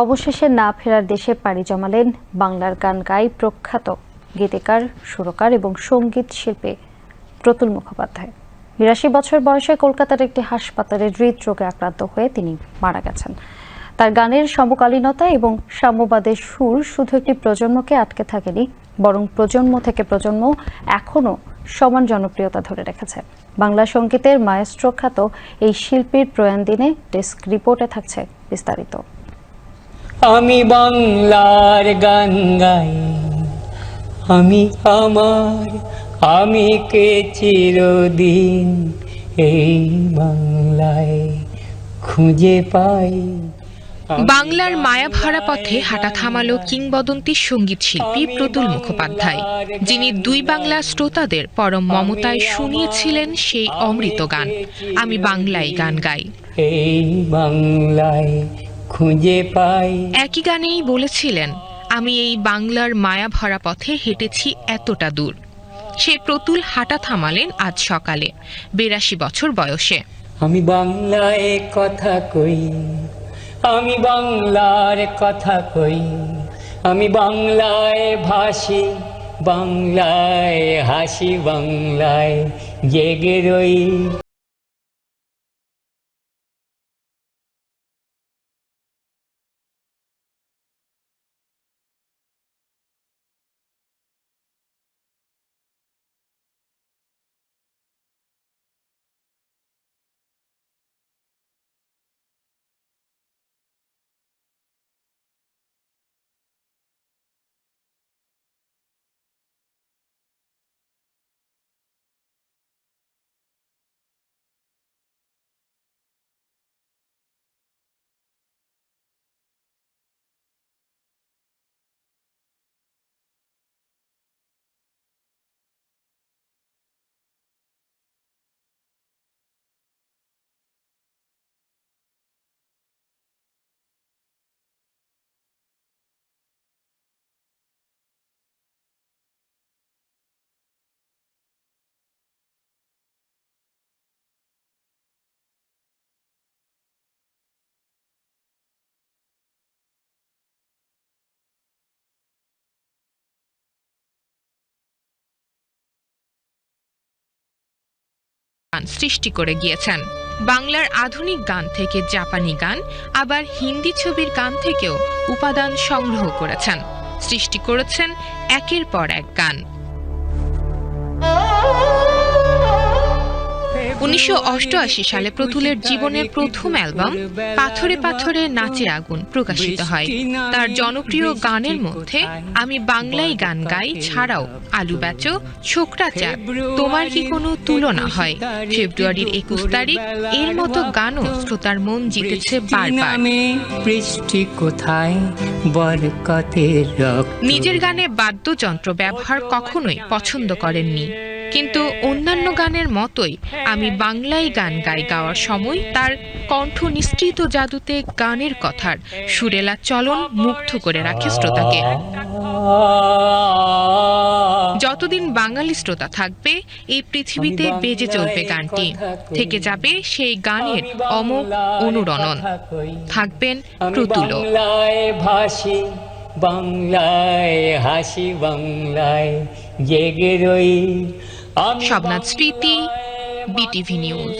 অবশেষে না ফেরার দেশে পাড়ি জমালেন বাংলার গান গাই প্রখ্যাত গীতিকার, সুরকার এবং সংগীত শিল্পী প্রতুল মুখোপাধ্যায়। বিরাশি বছর বয়সে কলকাতার একটি হাসপাতালে হৃদরোগে আক্রান্ত হয়ে তিনি মারা গেছেন। তার গানের সমকালীনতা এবং সাম্যবাদের সুর শুধু একটি প্রজন্মকে আটকে থাকেনি, বরং প্রজন্ম থেকে প্রজন্ম এখনও সমান জনপ্রিয়তা ধরে রেখেছে। বাংলা সঙ্গীতের মায়েস্ট্রো খ্যাত এই শিল্পীর প্রয়াণ দিনে ডেস্ক রিপোর্টে থাকছে বিস্তারিত। আমি বাংলার গান গাই আমি আমার আমি কে চিরদিন এই বাংলায় খুঁজে পাই। বাংলার মায়াভরা পথে হাঁটা থামালো কিংবদন্তি সংগীত শিল্পী প্রতুল মুখোপাধ্যায় যিনি দুই বাংলা শ্রোতাদের পরম মমতায় শুনিয়েছিলেন সেই অমৃত গান। আমি বাংলায় গান গাই। এই বাংলায় খুঁজে পাই। একই গানেই বলেছিলেন আমি এই বাংলার মায়াভরা পথে হেঁটেছি এতটা দূর। সে প্রতুল হাঁটা থামালেন আজ সকালে বিরাশি বছর বয়সে। আমি বাংলায় কথা কই আমি বাংলার কথা কই আমি বাংলায় ভাসি বাংলায় হাসি বাংলায় জেগে রই। গান সৃষ্টি করে গিয়েছেন। বাংলার আধুনিক গান থেকে জাপানি গান, আবার হিন্দি ছবির গান থেকেও উপাদান সংগ্রহ করেছেন। সৃষ্টি করেছেন একের পর এক গান। উনিশশো অষ্টআশি সালে প্রতুলের জীবনের প্রথম অ্যালবাম পাথরে পাথরে নাচে আগুন প্রকাশিত হয়। তার জনপ্রিয় গানের মধ্যে আমি বাংলায় গান গাই, ছাড়াও আলু বেচো ছোকরা চা তোমার কি কোনো তুলনা হয়? ফেব্রুয়ারির একুশ তারিখ এর মতো গানও শ্রোতার মন জিতেছে কোথায় নিজের গানে বাদ্যযন্ত্র ব্যবহার কখনোই পছন্দ করেননি। কিন্তু অন্যান্য গানের মতোই আমি বাংলায় গান গাই গাওয়ার সময় তার কণ্ঠ নিশ্চিত জাদুতে গানের কথার সুরেলা চলন মুগ্ধ করে রাখে শ্রোতাকে। যতদিন বাঙালি শ্রোতা থাকবে এই পৃথিবীতে বেজে চলবে গানটি। থেকে যাবে সেই গানের অমোঘ অনুরণন। থাকবেন প্রতুল। প্রতুলও বাংলায় হাসি বাংলায় জেগে রই শবনাথ স্মৃতি বিটিভি নিউজ।